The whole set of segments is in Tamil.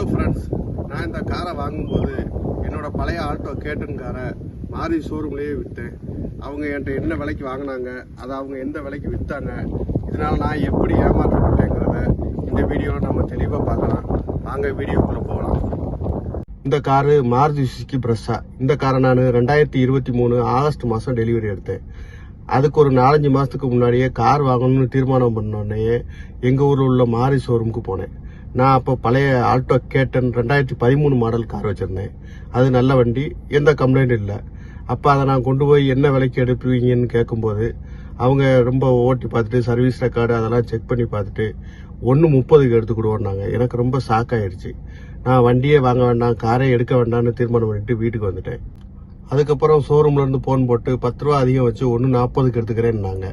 ஹலோ ஃப்ரெண்ட்ஸ் நான் இந்த காரை வாங்கும்போது என்னோட பழைய ஆல்டோ கேட்டன் காரை மாறி ஷோரூம்லேயே விற்றேன் அவங்க என்கிட்ட என்ன விலைக்கு வாங்கினாங்க அதை அவங்க எந்த விலைக்கு விற்றாங்க இதனால் நான் எப்படி ஏமாற்றப்பட்டேங்கிறத இந்த வீடியோவில் நம்ம தெளிவாக பார்க்கலாம். வாங்க வீடியோக்குள்ளே போகலாம். இந்த காரு மாருதி சுசுகி பிரஸ்ஸா. இந்த காரை நான் ரெண்டாயிரத்தி இருபத்தி மூணு ஆகஸ்ட் மாதம் டெலிவரி எடுத்தேன். அதுக்கு ஒரு நாலஞ்சு மாதத்துக்கு முன்னாடியே கார் வாங்கணும்னு தீர்மானம் பண்ணோடனே எங்கள் ஊரில் உள்ள மாரி ஷோரூமுக்கு போனேன். நான் அப்போ பழைய ஆல்டோ கேட்டன் ரெண்டாயிரத்தி பதிமூணு மாடல் கார் வச்சுருந்தேன். அது நல்ல வண்டி எந்த கம்ப்ளைண்ட் இல்லை. அப்போ அதை நான் கொண்டு போய் என்ன விலைக்கு எடுப்பீங்கன்னு கேட்கும்போது அவங்க ரொம்ப ஓட்டி பார்த்துட்டு சர்வீஸ் ரெக்கார்டு அதெல்லாம் செக் பண்ணி பார்த்துட்டு ஒன்று முப்பதுக்கு எடுத்துக்கிடுவோன்னாங்க எனக்கு ரொம்ப ஷாக் ஆயிடுச்சு. நான் வண்டியே வாங்க வேண்டாம் காரே எடுக்க வேண்டாம்னு தீர்மானம் பண்ணிட்டு வீட்டுக்கு வந்துட்டேன். அதுக்கப்புறம் ஷோரூம்லேருந்து ஃபோன் போட்டு பத்து ரூபா அதிகம் வச்சு ஒன்று நாற்பதுக்கு எடுத்துக்கிறேன்னாங்க.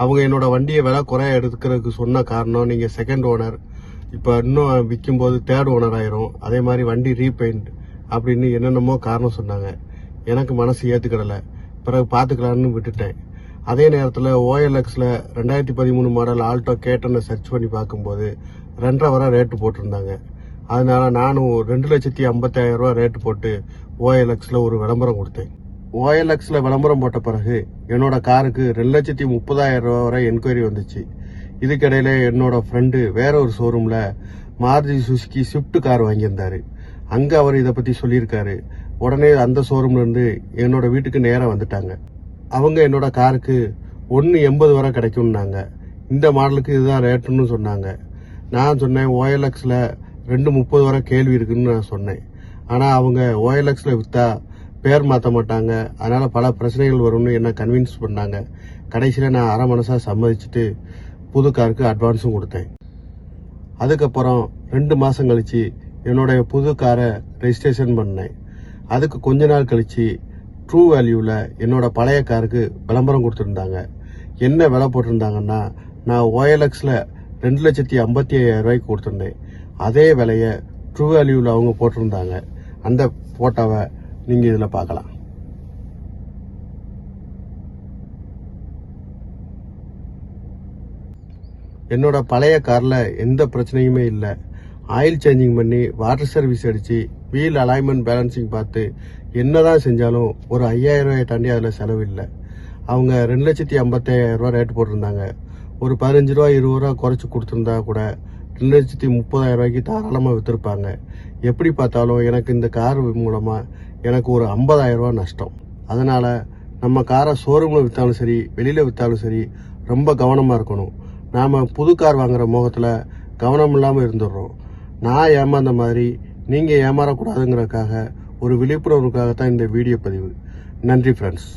அவங்க என்னோட வண்டியை விலை குறைய எடுக்கிறதுக்கு சொன்ன காரணம் நீங்கள் செகண்ட் ஓனர் இப்போ இன்னும் விற்கும்போது தேர்ட் ஓனர் ஆயிரும். அதே மாதிரி வண்டி ரீபெயிண்ட் அப்படின்னு என்னென்னமோ காரணம் சொன்னாங்க. எனக்கு மனசு ஏற்றுக்கிடலை பிறகு பார்த்துக்கலான்னு விட்டுட்டேன். அதே நேரத்தில் ஓஎல்எக்ஸில் ரெண்டாயிரத்தி பதிமூணு மாடல் ஆல்டோ கேட்டனை சர்ச் பண்ணி பார்க்கும்போது ரெண்டரை வர ரேட்டு போட்டிருந்தாங்க. அதனால நானும் ரெண்டு லட்சத்தி ஐம்பத்தாயிரம் ரூபா ரேட்டு போட்டு ஓஎல்எக்ஸில் ஒரு விளம்பரம் கொடுத்தேன். ஓஎல்எக்ஸில் விளம்பரம் போட்ட பிறகு என்னோட காருக்கு ரெண்டு லட்சத்தி முப்பதாயிரம் ரூபா வரை என்கொயரி வந்துச்சு. இதுக்கிடையில் என்னோட ஃப்ரெண்டு வேற ஒரு ஷோரூமில் மாருதி சுசுக்கி ஸ்விஃப்ட் கார் வாங்கியிருந்தாரு. அங்கே அவர் இதை பற்றி சொல்லியிருக்காரு. உடனே அந்த ஷோரூம்ல இருந்து என்னோட வீட்டுக்கு நேராக வந்துட்டாங்க. அவங்க என்னோட காருக்கு ஒன்று எண்பது வரை கிடைக்கும்னாங்க. இந்த மாடலுக்கு இதுதான் ரேட்டுன்னு சொன்னாங்க. நான் சொன்னேன் ஓஎல்எக்ஸில் ரெண்டு முப்பது வரை கேள்வி இருக்குன்னு நான் சொன்னேன். ஆனால் அவங்க ஓஎல்எக்ஸில் விற்றா பேர் மாற்ற மாட்டாங்க. அதனால் பல பிரச்சனைகள் வரும்னு என்ன கன்வின்ஸ் பண்ணாங்க. கடைசியில் நான் அரை மனசாக சம்மதிச்சுட்டு புது காருக்கு அட்வான்ஸும் கொடுத்தேன். அதுக்கப்புறம் ரெண்டு மாதம் கழித்து என்னுடைய புது காரை ரெஜிஸ்ட்ரேஷன் பண்ணேன். அதுக்கு கொஞ்ச நாள் கழித்து ட்ரூ வேல்யூவில் என்னோடய பழைய காருக்கு விளம்பரம் கொடுத்துருந்தாங்க. என்ன விலை போட்டிருந்தாங்கன்னா நான் ஓஎல்எக்ஸில் ரெண்டு லட்சத்தி ஐம்பத்தி ஐயாயிரம் ரூபாய்க்கு கொடுத்துருந்தேன். அதே விலையை ட்ரூ வேல்யூவில் அவங்க போட்டிருந்தாங்க. அந்த ஃபோட்டோவை நீங்கள் இதில் பார்க்கலாம். என்னோட பழைய காரில் எந்த பிரச்சனையுமே இல்லை. ஆயில் சேஞ்சிங் பண்ணி வாட்டர் சர்வீஸ் அடித்து வீல் அலைன்மெண்ட் பேலன்சிங் பார்த்து என்ன தான் செஞ்சாலும் ஒரு ஐயாயிரம் ரூபாயை தாண்டி அதில் செலவு இல்லை. அவங்க ரெண்டு லட்சத்தி ஐம்பத்தாயிரம் ரூபா ரேட் போட்டிருந்தாங்க. ஒரு பதினஞ்சு ரூபா இருபது ரூபா குறைச்சி கொடுத்துருந்தா கூட ரெண்டு லட்சத்தி முப்பதாயிரம் ரூபாய்க்கு தாராளமாக விற்றுருப்பாங்க எப்படி பார்த்தாலும் எனக்கு இந்த கார் மூலமாக எனக்கு ஒரு ஐம்பதாயிரம் ரூபா நஷ்டம். அதனால் நம்ம காரை ஷோரூமில் விற்றாலும் சரி வெளியில் விற்றாலும் சரி ரொம்ப கவனமாக இருக்கணும். நாம் புது கார் வாங்குற மோகத்தில் கவனம் இல்லாமல் இருந்துடுறோம். நான் ஏமாந்த மாதிரி நீங்கள் ஏமாறக்கூடாதுங்கிறதுக்காக ஒரு விழிப்புணர்வுக்காக தான் இந்த வீடியோ பதிவு. நன்றி ஃப்ரெண்ட்ஸ்